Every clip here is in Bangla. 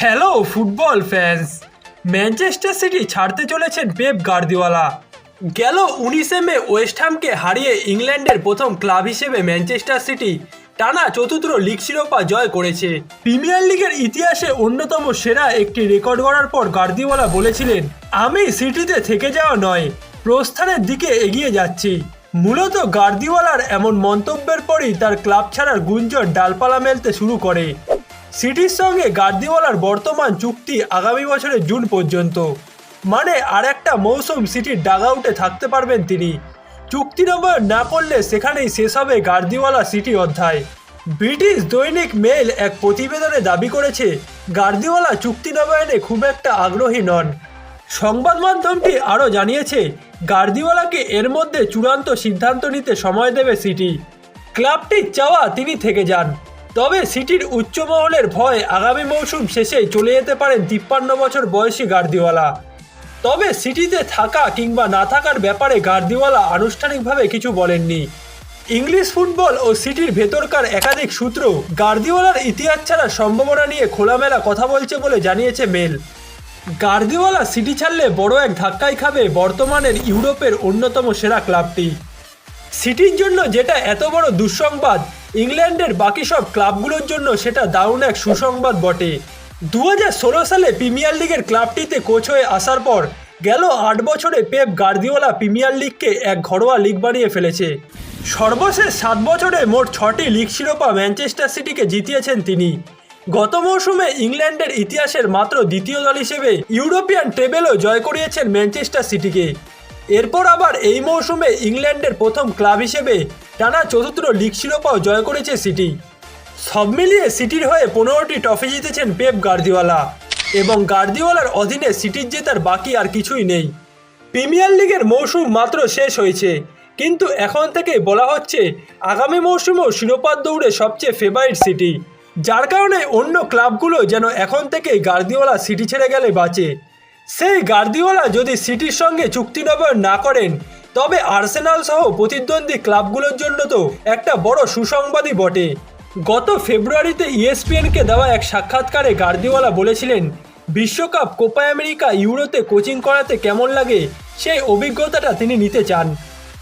Hello football fans Manchester City ছাড়তে চলেছেন পেপ গার্দিওয়ালা গেল উনিশে মে ওয়েস্ট হ্যামকে হারিয়ে ইংল্যান্ডের প্রথম ক্লাব হিসেবে ম্যানচেস্টার সিটি টানা চতুর্থ লিগ শিরোপা জয় করেছে। প্রিমিয়ার লিগের ইতিহাসে অন্যতম সেরা একটি রেকর্ড গড়ার পর গার্দিওয়ালা বলেছিলেন, আমি সিটিতে থেকে যাওয়া নয়, প্রস্থানের দিকে এগিয়ে যাচ্ছি। মূলত গার্দিওয়ালার এমন মন্তব্যের পরই তার ক্লাব ছাড়ার গুঞ্জন ডালপালা মেলতে শুরু করে। সিটির সঙ্গে গার্দিওয়ালার বর্তমান চুক্তি আগামী বছরের জুন পর্যন্ত। মানে আর একটা মৌসুম সিটির ডাগাউটে থাকতে পারবেন তিনি। চুক্তি নবায়ন না করলে সেখানেই শেষ হবে গার্দিওয়ালা সিটি অধ্যায়। ব্রিটিশ দৈনিক মেল এক প্রতিবেদনে দাবি করেছে, গার্দিওয়ালা চুক্তি নবায়নে খুব একটা আগ্রহী নন। সংবাদ মাধ্যমটি আরও জানিয়েছে, গার্দিওয়ালাকে এর মধ্যে চূড়ান্ত সিদ্ধান্ত নিতে সময় দেবে সিটি। ক্লাবটির চাওয়া তিনি থেকে যান। তবে সিটির উচ্চ মহলের ভয় আগামী মৌসুম শেষে চলে যেতে পারেন তিপ্পান্ন বছর বয়সী গার্দিওয়ালা। তবে সিটিতে থাকা কিংবা না থাকার ব্যাপারে গার্দিওয়ালা আনুষ্ঠানিকভাবে কিছু বলেননি। ইংলিশ ফুটবল ও সিটির ভেতরকার একাধিক সূত্র গার্দিওয়ালার ইতিহাস ছাড়া সম্ভাবনা নিয়ে খোলামেলা কথা বলছে বলে জানিয়েছে মেল। গার্দিওয়ালা সিটি ছাড়লে বড় এক ধাক্কাই খাবে বর্তমানের ইউরোপের অন্যতম সেরা ক্লাবটি। সিটির জন্য যেটা এত বড় দুঃসংবাদ ইংল্যান্ডের বাকি সব ক্লাবগুলোর জন্য সেটা দারুণ এক সুসংবাদ বটে। দু হাজার ষোলো সালে প্রিমিয়ার লিগের ক্লাবটিতে কোচ হয়ে আসার পর গেল আট বছরে পেপ গার্দিওলা প্রিমিয়ার লিগকে এক ঘরোয়া লিগ বানিয়ে ফেলেছে। সর্বশেষ সাত বছরে মোট ছটি লিগ শিরোপা ম্যানচেস্টার সিটিকে জিতিয়েছেন তিনি। গত মৌসুমে ইংল্যান্ডের ইতিহাসের মাত্র দ্বিতীয় দল হিসেবে ইউরোপিয়ান টেবেলও জয় করিয়েছেন ম্যানচেস্টার সিটিকে। এরপর আবার এই মৌসুমে ইংল্যান্ডের প্রথম ক্লাব হিসেবে টানা চতুর্থ লিগ শিরোপাও জয় করেছে সিটি। সব মিলিয়ে সিটির হয়ে পনেরোটি ট্রফি জিতেছেন পেপ গার্দিওয়ালা। এবং গার্দিওয়ালার অধীনে সিটির জেতার বাকি আর কিছুই নেই। প্রিমিয়ার লিগের মৌসুম মাত্র শেষ হয়েছে। কিন্তু এখন থেকেই বলা হচ্ছে, আগামী মৌসুমেও শিরোপার দৌড়ে সবচেয়ে ফেভারিট সিটি। যার কারণে অন্য ক্লাবগুলো যেন এখন থেকেই গার্দিওয়ালা সিটি ছেড়ে গেলে বাঁচে। সেই গার্দিওয়ালা যদি সিটির সঙ্গে চুক্তি নবায়ন না করেন তবে আর্সেনাল সহ প্রতিদ্বন্দ্বী ক্লাবগুলোর জন্য তো একটা বড় সুসংবাদই বটে। গত ফেব্রুয়ারিতে ইএসপিএনকে দেওয়া এক সাক্ষাৎকারে গার্দিওয়ালা বলেছিলেন, বিশ্বকাপ কোপা আমেরিকা ইউরোতে কোচিং করাতে কেমন লাগে সেই অভিজ্ঞতাটা তিনি নিতে চান।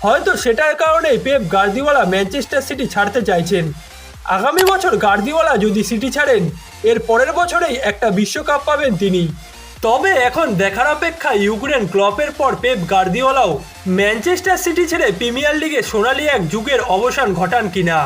হয়তো সেটার কারণেই পেপ গার্দিওয়ালা ম্যানচেস্টার সিটি ছাড়তে চাইছেন। আগামী বছর গার্দিওয়ালা যদি সিটি ছাড়েন, এর পরের বছরেই একটা বিশ্বকাপ পাবেন তিনি। তবে এখন দেখার অপেক্ষা ইউক্রেন ক্লপের পর পেপ গার্দিওলাও ম্যানচেস্টার সিটি ছেড়ে প্রিমিয়ার লিগে সোনালি এক যুগের অবসান ঘটান কিনা।